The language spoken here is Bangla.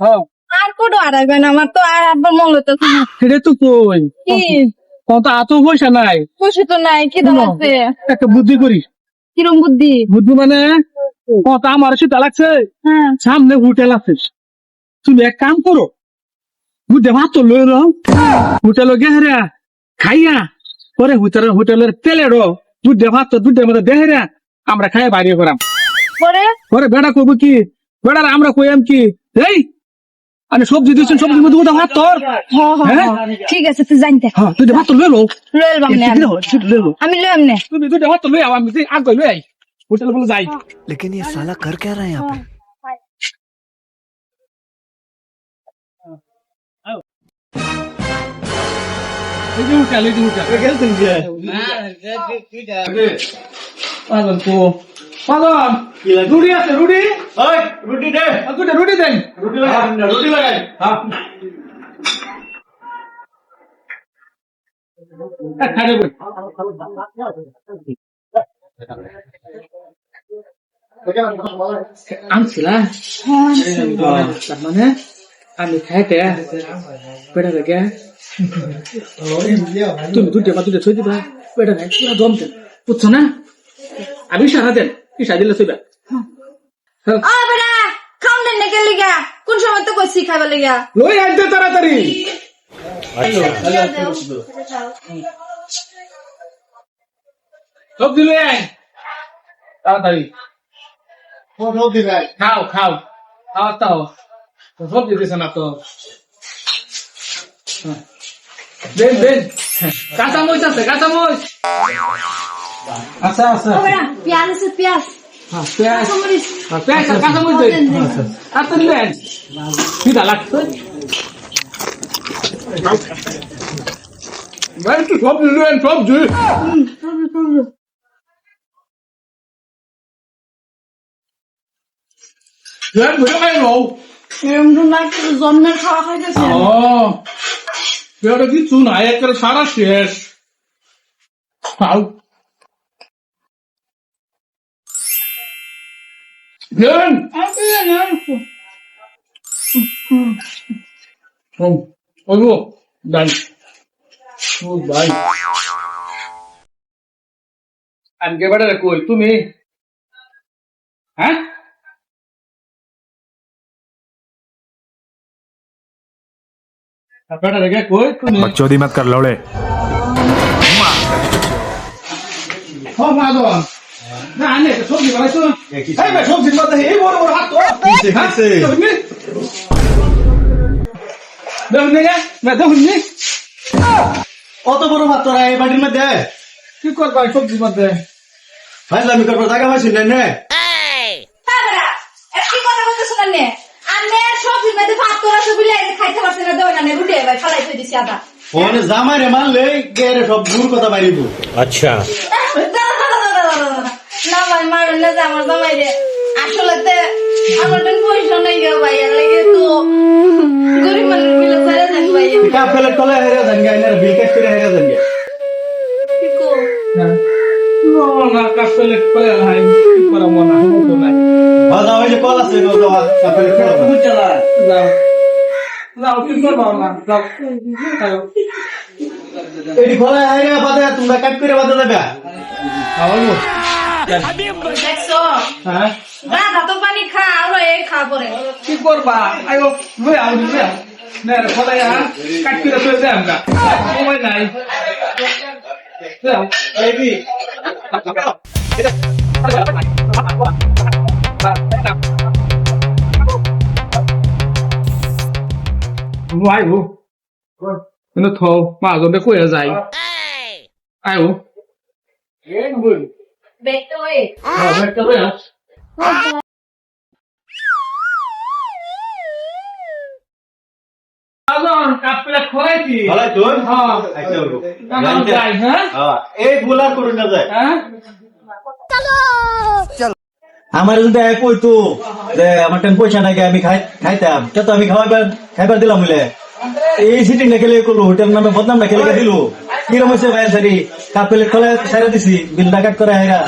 হ্যাঁ। আর কোটো আড়াইবেন আমার তো আর আব্বার মন হইতেছে না। সেটা তো কই? কি? কত এত পয়সা নাই। খুশি তো নাই কি দাঁড়াচ্ছে একটা বুদ্ধি করি। কিরম বুদ্ধি? বুদ্ধি মানে কত আমার সেটা লাগছে হ্যাঁ। সামনে হোটেল আছে। তুমি এক কাম করো বুদ্ধে ভাত তো লই লো হোটেল গেহরা খাইয়া পরে হোটেল হোটেলের প্লেটও দুধে ভাত তো মধ্যে দেহরা আমরা খাই বাইরে করাম পরে পরে বেড়া করবো কি বেড়ার আমরা কইয়াম কি এই আমি সবজি দিচ্ছেন সবজির মধ্যে উঠে ভাত তোর হ হ হ্যাঁ? হ। ঠিক আছে তুই জানতে হ্যাঁ তুই ভাত তো লই লো লইল বামনে আমি লই লো আমি লই আমনে তুমি দুটো ভাত তো লই আও আমি আগ লই আই হোটেল বলে যাই लेकिन ये साला कर क्या रहा है यहाँ पे পাগল তো পাগল রুটি আছে রুটি রুটি দে। রুটি দেন রুটি লাগাই রুটি লাগাই। হ্যাঁ খাই দেবেন আনছিলা। তার মানে আমি খাইতে পেটা লেগে তুমি দুটো বা দুটো থই দিবা? পেটা নাই পুরো জমতে বুঝছ না? আমি ইশারা দেন ইশারা দিলে থইবা হ্যাঁ। কোন সময় তো কইছি খাইবার লাগা? লই আনতে তাড়াতাড়ি। সবজি লই আয়। তাড়াতাড়ি। খাও খাও। খাও তাও সবজি দিছে না তো। হ্যাঁ। দেন দেন কাঁচা মরিচ আছে কাঁচা মরিচ আচ্ছা আচ্ছা ও বেটা পেঁয়াজ আছে পেঁয়াজ হ্যাঁ, পেঁয়াজ কাঁচামরিচ। হ্যাঁ, পেঁয়াজ আর কাঁচা মরিচ দেন আচ্ছা দেন কিটা লাগছে ভাই একটু সবজি দেন সবজি দেন বুঝে খাই নাও এরম তো লাগছে জন্মের খাওয়া খাইতেছে ও পেয়ারা কিছু না একেবারে সারা শেষ খাও ভাই আজকে বেড়ে কই তুমি হ্যাঁ নি না দেখুন নি অত বড় ভাত তোরা এই বাড়ির মধ্যে কি করবা এই সবজির মধ্যে ফাইজলামি করব জায়গা পাইছি না নে হ্যাঁ বেটা এ কি কথা বলতেছ না নে আমি সবজির মধ্যে ভাত তোরা সব বিলে খাইতে পারছ না দেও না নে রুটি ভাই ওখানে জামাই রে মারলে গেরে সব দূর কথা বাইরিব না ভাই মারবেন না আমার জামাই রে আসলে তে আমার টেন পয়সা নাই গো ভাই এর লাগে তো গরিব মানুষ মিলে ছেড়ে দেন ভাই। কাপ ফেলে তলে হেরে যান গে এনে বিল কাট করে হেরে গে কি কো? না কাপলে করে হাই কি করা মনে হয়? তো নাই ভাজা ওই যে কল আছে গো যাওয়া কাপ ফেলে করে যাও। যাও কি করবা না যাও। এটি খোলা হেরে বাদে তোমরা কাট করে বাদে দেবে খাওয়াবো? হ্যাঁ? কি করবা? আয়ো লই আও লই না রে ফলাই কাট করে তো দেম গা সময় নাই। যাও। এইবি আইবো কিন্তু থ মাজতে কৈ যায় আইবো বেটো ওই কাপড়ে খোয়াইছি ভালো তোর হ্যাঁ আইতে হলো যাই হ্যাঁ হ্যাঁ এই ভুল করুন না যায় হ্যাঁ আমার যদি এক কইতো যে আমার টেন পয়সা নাকি আমি খাই, খাইতাম। তা তো আমি খাওয়াবার খাইবার দিলাম বলে। এই সিটিং না খেলে করল, হোটেল নামে বদনাম না খেলে দিল। কিরম হয়েছে ভাই সারি কাপ প্লেট খোলা সারা দিছি, বিল ডাকাত করে হেরা